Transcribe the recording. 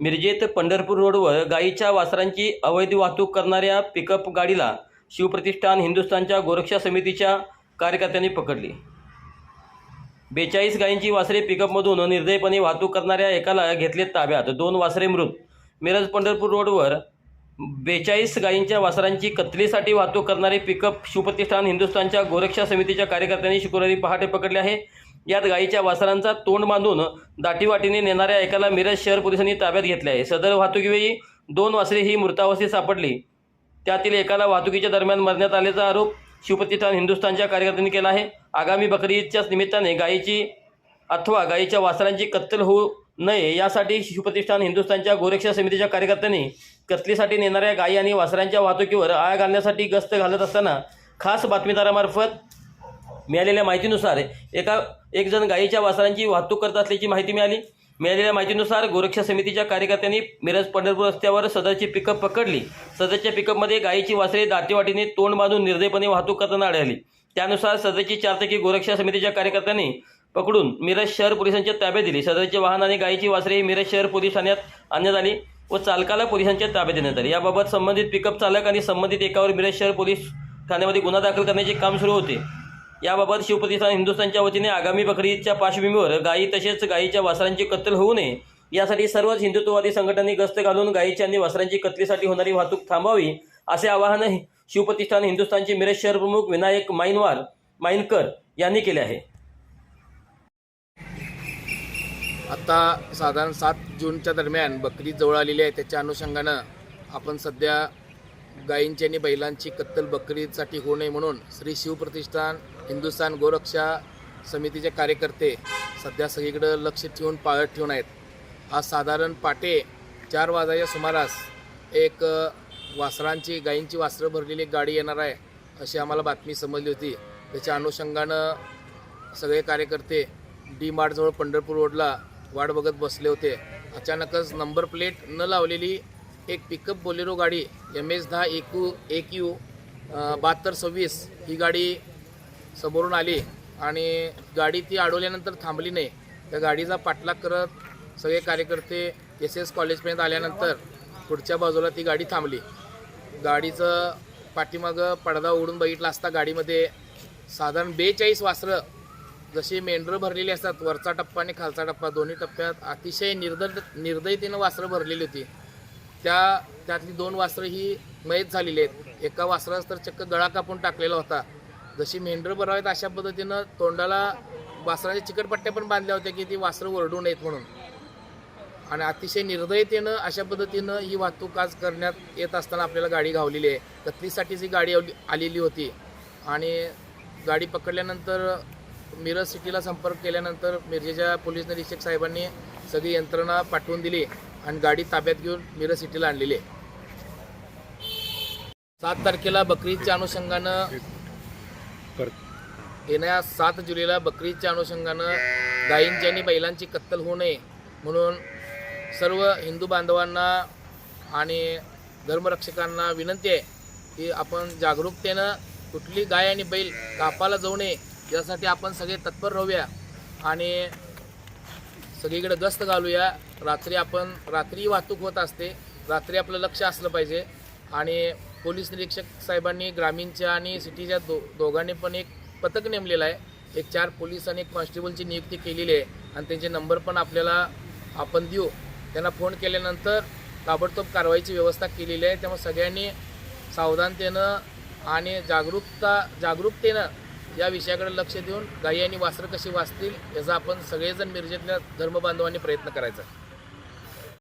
मिरजेत पंढरपूर रोडवर गायीच्या वासरांची अवैध वाहतूक करणाऱ्या पिकअप गाडीला शिवप्रतिष्ठान हिंदुस्थानच्या गोरक्षा समितीच्या कार्यकर्त्यांनी पकडली. बेचाळीस गायींची वासरे पिकअपमधून निर्दयपणे वाहतूक करणाऱ्या एकाला घेतले ताब्यात. दोन वासरे मृत. मिरज पंढरपूर रोडवर बेचाळीस गायींच्या वासरांची कत्तलीसाठी वाहतूक करणारे पिकअप शिवप्रतिष्ठान हिंदुस्थानच्या गोरक्षा समितीच्या कार्यकर्त्यांनी शुक्रवारी पहाटे पकडले आहे. यात गायीच्या वासरांचा तोंड बांधून दाटीवाटीने नेणाऱ्या एकाला मिरज शहर पोलिसांनी ताब्यात घेतले आहे. सदर वाहतुकीवेळी दोन वासरे ही मृतावस्थेत सापडली. त्यातील एकाला वाहतुकीच्या दरम्यान मरण्यात आल्याचा आरोप शिवप्रतिष्ठान हिंदुस्थानच्या कार्यकर्त्यांनी केला आहे. आगामी बकरी ईदच्याच निमित्ताने गायीची अथवा गायीच्या वासरांची कत्तल होऊ नये यासाठी शिवप्रतिष्ठान हिंदुस्थानच्या गोरक्षा समितीच्या कार्यकर्त्यांनी कत्तलीसाठी नेणाऱ्या गायी आणि वासरांच्या वाहतुकीवर आळा घालण्यासाठी गस्त घालत असताना खास बातमीदारामार्फत मिळालेल्या माहितीनुसार एका एक जण गायीच्या वासरांची वाहतूक करत असल्याची माहिती मिळाली. मिळालेल्या माहितीनुसार गोरक्षा समितीच्या कार्यकर्त्यांनी मिरज पंढरपूर रस्त्यावर सदरची पिकअप पकडली. सदरच्या पिकअपमध्ये गायीची वासरे दातेवाटीने तोंड बांधून निर्दयपणे वाहतूक करताना आढळली. त्यानुसार सदरची चारचाकी गोरक्षा समितीच्या कार्यकर्त्यांनी पकडून मिरज शहर पोलिसांच्या ताब्यात दिली. सदरचे वाहन आणि गायीची वासरे ही मिरज शहर पोलीस ठाण्यात आणण्यात आली व चालकाला पोलिसांच्या ताब्यात देण्यात आली. याबाबत संबंधित पिकअप चालक आणि संबंधित एकावर मिरज शहर पोलीस ठाण्यामध्ये गुन्हा दाखल करण्याचे काम सुरू होते. याबाबत शिवप्रतिष्ठान हिंदुस्थानच्या वतीने आगामी बकरीच्या पार्श्वभूमीवर गायी तसेच गायीच्या वासरांची कत्तल होऊ नये यासाठी सर्वच हिंदुत्ववादी संघटनांनी गस्त घालून गायीच्या आणि वासरांची कत्तलीसाठी होणारी वाहतूक थांबावी असे आवाहन शिवप्रतिष्ठान हिंदुस्थानचे मिरज शहर प्रमुख विनायक माईनवार माईनकर यांनी केले आहे. आता साधारण सात जूनच्या दरम्यान बकरी जवळ आलेली आहे त्याच्या अनुषंगानं आपण सध्या गायींची आणि बैलांची कत्तल बकरीसाठी होऊ नये म्हणून श्री शिवप्रतिष्ठान हिंदुस्थान गोरक्षा समितीचे कार्यकर्ते सध्या सगळीकडं लक्ष ठेवून पाळत ठेवून आहेत. आज साधारण पाटे चार वाजाच्या सुमारास एक वासरांची गायींची वासरं भरलेली एक गाडी येणार आहे अशी आम्हाला बातमी समजली होती. त्याच्या अनुषंगानं सगळे कार्यकर्ते डी मार्टजवळ पंढरपूर रोडला वाट बघत बसले होते. अचानकच नंबर प्लेट न लावलेली एक पिकअप बोलेरो गाडी एम एस दहा एकू एक यू बहात्तर सव्वीस ही गाडी समोरून आली आणि गाडी ती अडवल्यानंतर थांबली नाही. त्या गाडीचा पाठलाग करत सगळे कार्यकर्ते एस एस कॉलेजपर्यंत आल्यानंतर पुढच्या बाजूला ती गाडी थांबली. गाडीचं पाठीमागं पडदा उडून बघितला असता गाडीमध्ये साधारण बेचाळीस वासरं जशी मेंढरं भरलेली असतात वरचा टप्पा आणि खालचा टप्पा दोन्ही टप्प्यात अतिशय निर्दय निर्दयतेनं वासरं भरलेली होती. त्या त्यातली दोन वासरं ही मयत झालेली आहेत. एका वासरास तर चक्क गळा कापून टाकलेला होता. जशी मेंढरं भरावेत अशा पद्धतीनं तोंडाला वासराच्या चिकटपट्ट्या पण बांधल्या होत्या की ती वासरं ओरडू नयेत म्हणून. आणि अतिशय निर्दयतेनं अशा पद्धतीनं ही वाहतूक आज करण्यात येत असताना आपल्याला गाडी घावलेली आहे. कत्लीसाठीच ही गाडी आली- आलेली होती. आणि गाडी पकडल्यानंतर मिरज सिटीला संपर्क केल्यानंतर मिरजेच्या पोलीस निरीक्षक साहेबांनी सगळी यंत्रणा पाठवून दिली. आणि गाडी ताब्यात घेऊन मिरज सिटीला आणलेली आहे. सात तारखेला बकरीदच्या अनुषंगानं येणाऱ्या सात जुलैला बकरीदच्या अनुषंगानं गायींची आणि बैलांची कत्तल होऊ नये म्हणून सर्व हिंदू बांधवांना आणि धर्मरक्षकांना विनंती आहे की आपण जागरूकतेनं कुठली गाय आणि बैल कापाला जाऊ नये यासाठी आपण सगळे तत्पर राहूया. आणि सगळीकडे गस्त घालूया. रात्री आपण रात्री वाहतूक होत असते. रात्री आपलं लक्ष असलं पाहिजे. आणि पोलीस निरीक्षक साहेबांनी ग्रामीणच्या आणि सिटीच्या दो दोघांनी पण एक पथक नेमलेलं आहे. एक चार पोलीस आणि एक कॉन्स्टेबलची नियुक्ती केलेली आहे. आणि त्यांचे नंबर पण आपल्याला आपण देऊ. त्यांना फोन केल्यानंतर ताबडतोब कारवाईची व्यवस्था केलेली आहे. त्यामुळे सगळ्यांनी सावधानतेनं आणि जागरूकता जागरूकतेनं या विषयाकडे लक्ष देऊन गायी आणि वासरं कशी वाचतील याचा आपण सगळेजण मिरजेतल्या धर्मबांधवांनी प्रयत्न करायचा.